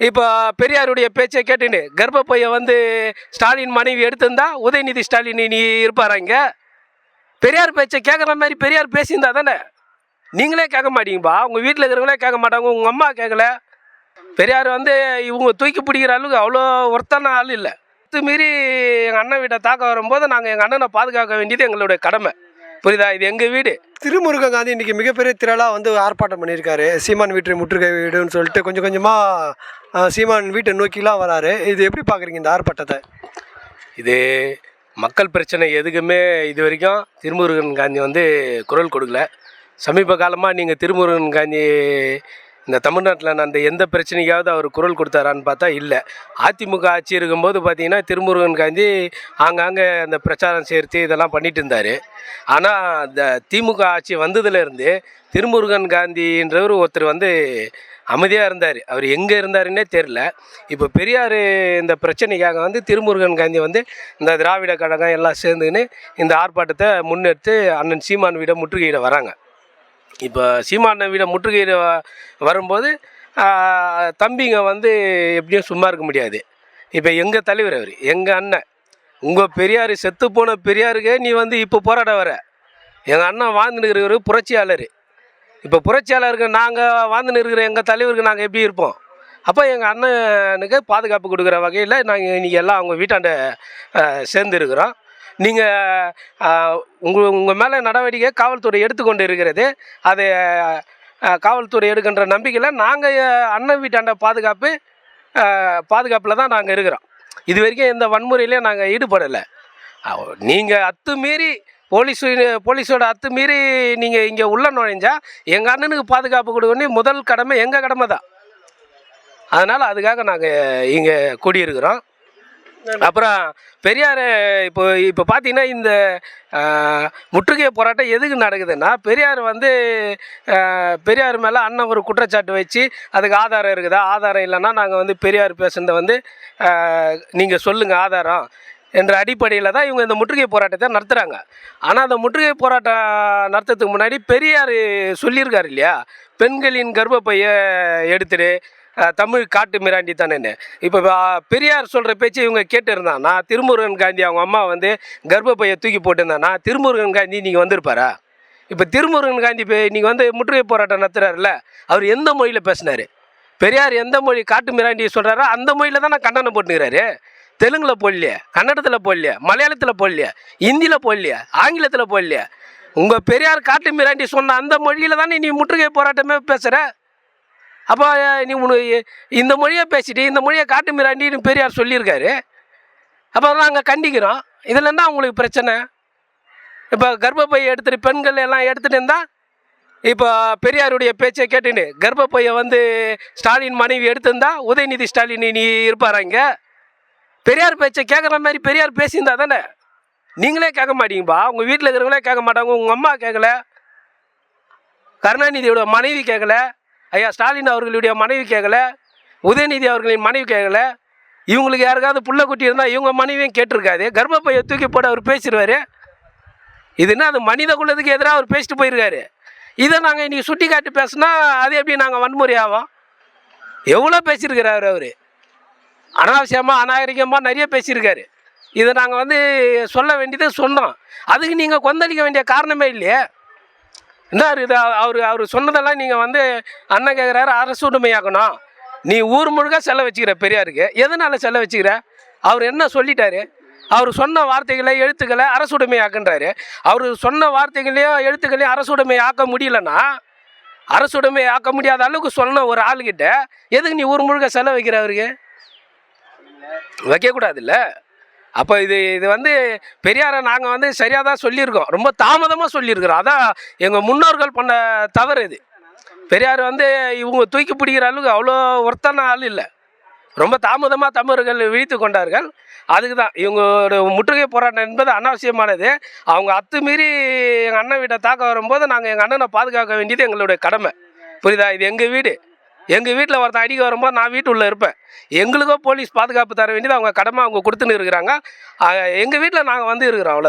இப்போ பெரியாருடைய பேச்சை கேட்டுன்னு கர்ப்பப்பையை வந்து ஸ்டாலின் மனைவி எடுத்திருந்தா உதயநிதி ஸ்டாலின் நீ இருப்பாரா இங்கே? பெரியார் பேச்சை கேட்குற மாதிரி பெரியார் பேசியிருந்தா தானே? நீங்களே கேட்க மாட்டீங்கப்பா. உங்கள் வீட்டில் இருக்கிறவங்களே கேட்க மாட்டாங்க. உங்கள் அம்மா கேட்கல. பெரியார் வந்து இவங்க தூக்கி பிடிக்கிற அளவுக்கு அவ்வளோ ஒருத்தான ஆள் இல்லை. இது மீறி எங்கள் அண்ணன் வீட்டை தாக்க வரும்போது நாங்கள் எங்கள் அண்ணனை பாதுகாக்க வேண்டியது எங்களுடைய கடமை. புரியுதா? இது எங்கள் வீடு? திருமுருகன் காந்தி இன்னைக்கு மிகப்பெரிய திரளாக வந்து ஆர்ப்பாட்டம் பண்ணியிருக்காரு. சீமான் வீட்டு முற்றுகை வீடுன்னு சொல்லிட்டு கொஞ்சம் கொஞ்சமாக சீமான் வீட்டை நோக்கிலாம் வராரு. இது எப்படி பார்க்குறீங்க இந்த ஆர்ப்பாட்டத்தை? இது மக்கள் பிரச்சனை எதுக்குமே இது வரைக்கும் திருமுருகன் காந்தி வந்து குரல் கொடுக்கல. சமீப காலமாக நீங்கள் திருமுருகன் காந்தி இந்த தமிழ்நாட்டில் அந்த எந்த பிரச்சனைக்காவது அவர் குரல் கொடுத்தாரான்னு பார்த்தா இல்லை. அதிமுக ஆட்சி இருக்கும்போது பார்த்தீங்கன்னா திருமுருகன் காந்தி ஆங்காங்கே அந்த பிரச்சாரம் சேர்த்து இதெல்லாம் பண்ணிட்டு இருந்தார். ஆனால் இந்த திமுக ஆட்சி வந்ததுலேருந்து திருமுருகன் காந்தின்றவர் ஒருத்தர் வந்து அமைதியாக இருந்தார். அவர் எங்கே இருந்தாருன்னே தெரில இப்போ பெரியார் இந்த பிரச்சனைக்காக வந்து திருமுருகன் காந்தி வந்து இந்த திராவிட கழகம் எல்லாம் சேர்ந்துக்கின்னு இந்த ஆர்ப்பாட்டத்தை முன்னெடுத்து அண்ணன் சீமான் வீட முற்றுகையிட வராங்க. இப்போ சீமான வீட முற்றுகையில் வரும்போது தம்பிங்க வந்து எப்படியும் சும்மா இருக்க முடியாது. இப்போ எங்கள் தலைவர் அவர் எங்கள் அண்ணன் உங்கள் பெரியார் செத்து போன பெரியாருக்கே நீ வந்து இப்போ போராட வர. எங்கள் அண்ணன் வாழ்ந்துன்னு இருக்கிறவர் புரட்சியாளர். இப்போ புரட்சியாளருக்கு நாங்கள் வாழ்ந்துன்னு இருக்கிற எங்கள் தலைவருக்கு நாங்கள் எப்படி இருப்போம்? அப்போ எங்கள் அண்ணனுக்கு பாதுகாப்பு கொடுக்குற வகையில் நாங்கள் இன்றைக்கி எல்லாம் அவங்க வீட்டாண்ட சேர்ந்துருக்குறோம் சேர்ந்துருக்கிறோம். நீங்கள் உங்கள் உங்கள் மேலே நடவடிக்கை காவல்துறை எடுத்துக்கொண்டு இருக்கிறது. அது காவல்துறை எடுக்கின்ற நம்பிக்கையில் நாங்கள் அண்ணன் வீட்டாண்ட பாதுகாப்பு பாதுகாப்பில் தான் நாங்கள் இருக்கிறோம். இது வரைக்கும் எந்த வன்முறையிலையும் நாங்கள் ஈடுபடலை. நீங்கள் அத்துமீறி போலீஸ் போலீஸோட அத்துமீறி நீங்கள் இங்கே உள்ள நுழைஞ்சா எங்கள் அண்ணனுக்கு பாதுகாப்பு கொடுக்கணும் முதல் கடமை எங்கள் கடமை தான். அதனால் அதுக்காக நாங்கள் இங்கே கூடியிருக்கிறோம். அப்புறம் பெரியார் இப்போ இப்போ பார்த்தீங்கன்னா இந்த முற்றுகை போராட்டம் எதுக்கு நடக்குதுன்னா பெரியார் வந்து பெரியார் மேலே அண்ணன் ஒரு குற்றச்சாட்டு வச்சு அதுக்கு ஆதாரம் இருக்குதா? ஆதாரம் இல்லைன்னா நாங்கள் வந்து பெரியார் பேசுனதை வந்து நீங்கள் சொல்லுங்கள் ஆதாரம் என்ற அடிப்படையில் தான் இவங்க இந்த முற்றுகை போராட்டத்தை நடத்துகிறாங்க ஆனால் அந்த முற்றுகை போராட்டம் நடத்துறதுக்கு முன்னாடி பெரியார் சொல்லியிருக்காரு இல்லையா? பெண்களின் கர்ப்பப்பையை எடுத்துடு தமிழ் காட்டு மிராண்டி தானேன்னு. இப்போ பெரியார் சொல்கிற பேச்சு இவங்க கேட்டு நான் திருமுருகன் காந்தி அவங்க அம்மா வந்து கர்ப்பப்பையை தூக்கி போட்டிருந்தானா திருமுருகன் காந்தி நீங்கள் வந்திருப்பாரா? இப்போ திருமுருகன் காந்தி நீங்கள் வந்து முற்றுகை போராட்டம் நடத்துறாருல்ல அவர் எந்த மொழியில் பேசினார்? பெரியார் எந்த மொழி காட்டு மிராண்டி சொல்கிறாரோ அந்த மொழியில் தான் நான் கண்டனம் போட்டுக்கிறாரு. தெலுங்கில் போடலையே கன்னடத்தில் போடலையே மலையாளத்தில் போடலையே ஹிந்தியில் போடலையே ஆங்கிலத்தில் போடலையே. உங்கள் பெரியார் காட்டு மிராண்டி சொன்ன அந்த மொழியில் தானே நீ முற்றுகை போராட்டமே பேசுகிற அப்போ நீ உனக்கு இந்த மொழியை பேசிட்டு இந்த மொழியை காட்டு மிராண்டின்னு பெரியார் சொல்லியிருக்காரு. அப்போ நாங்கள் கண்டிக்கிறோம். இதில் தான் உங்களுக்கு பிரச்சனை. இப்போ கர்ப்பப்பை எடுத்துகிட்டு பெண்கள் எல்லாம் எடுத்துகிட்டு இருந்தால் இப்போ பெரியாருடைய பேச்சை கேட்டுன்னு கர்ப்பப்பையை வந்து ஸ்டாலின் மனைவி எடுத்திருந்தா உதயநிதி ஸ்டாலின் நீ இருப்பாரா இங்கே? பெரியார் பேச்சை கேட்குற மாதிரி பெரியார் பேசியிருந்தா தானே? நீங்களே கேட்க மாட்டீங்கப்பா. உங்கள் வீட்டில் இருக்கிறவங்களே கேட்க மாட்டாங்க. உங்கள் அம்மா கேட்கல. கருணாநிதியோட மனைவி கேட்கல. ஐயா ஸ்டாலின் அவர்களுடைய மனைவி கேட்கல உதயநிதி அவர்களின் மனைவி கேட்கல இவங்களுக்கு யாருக்காவது புள்ள குட்டி இருந்தால் இவங்க மனைவியும் கேட்டிருக்காது. கர்ப்பப்பையை தூக்கி போட்டு அவர் பேசிடுவார் இதுன்னா அது மனித குலத்துக்கு எதிராக அவர் பேசிட்டு போயிருக்காரு. இதை நாங்கள் இன்றைக்கி சுட்டி காட்டி பேசுனா அது எப்படி நாங்கள் வன்முறை ஆகும் எவ்வளோ பேசியிருக்கிறாரு அவர். அனாவசியமாக அநாகரிகமாக நிறைய பேசியிருக்காரு. இதை நாங்கள் வந்து சொல்ல வேண்டியதை சொன்னோம். அதுக்கு நீங்கள் கொந்தளிக்க வேண்டிய காரணமே இல்லையே. இந்தார் இது அவர் அவர் சொன்னதெல்லாம் நீங்கள் வந்து அண்ணன் கேட்குறாரு அரசு உடைமையாக்கணும். நீ ஊர் முழுக்க செல்ல வச்சுக்கிற பெரியாருக்கு. எதனால் செல்ல வச்சுக்கிற? அவர் என்ன சொல்லிட்டாரு? அவர் சொன்ன வார்த்தைகளை எழுத்துக்களை அரசுடைமையாக்குன்றாரு அவர் சொன்ன வார்த்தைகளையும் எழுத்துக்களையும் அரசுடைமை ஆக்க முடியலன்னா அரசுடைமை ஆக்க முடியாத அளவுக்கு சொன்ன ஒரு ஆளுகிட்ட எதுக்கு நீ ஊர் முழுக்க செலவு வைக்கிற அவருக்கு? வைக்கக்கூடாதுல்ல? அப்போ இது இது வந்து பெரியாரை நாங்கள் வந்து சரியாக தான் சொல்லியிருக்கோம். ரொம்ப தாமதமாக சொல்லியிருக்கிறோம். அதான் எங்கள் முன்னோர்கள் பண்ண தவறு இது. பெரியார் வந்து இவங்க தூக்கி பிடிக்கிற அளவுக்கு அவ்வளோ ஒருத்தான ஆள் இல்லை. ரொம்ப தாமதமாக தமிழர்கள் விழித்து கொண்டார்கள். அதுக்கு தான் இவங்களோட முற்றுகை போராட்டம் என்பது அனாவசியமானது. அவங்க அத்துமீறி எங்கள் அண்ணன் வீட்டை தாக்க வரும்போது நாங்கள் எங்கள் அண்ணனை பாதுகாக்க வேண்டியது எங்களுடைய கடமை. புரியுதா? இது எங்கள் வீடு. எங்கள் வீட்டில் ஒருத்தன் அடிக்க வரும்போது நான் வீட்டுள்ளே இருப்பேன். எங்களுக்கோ போலீஸ் பாதுகாப்பு தர வேண்டியது அவங்க கடமை அவங்க கொடுத்துன்னு இருக்கிறாங்க. எங்கள் வீட்டில் நாங்கள் வந்து இருக்கிறோம் அவ்வளோ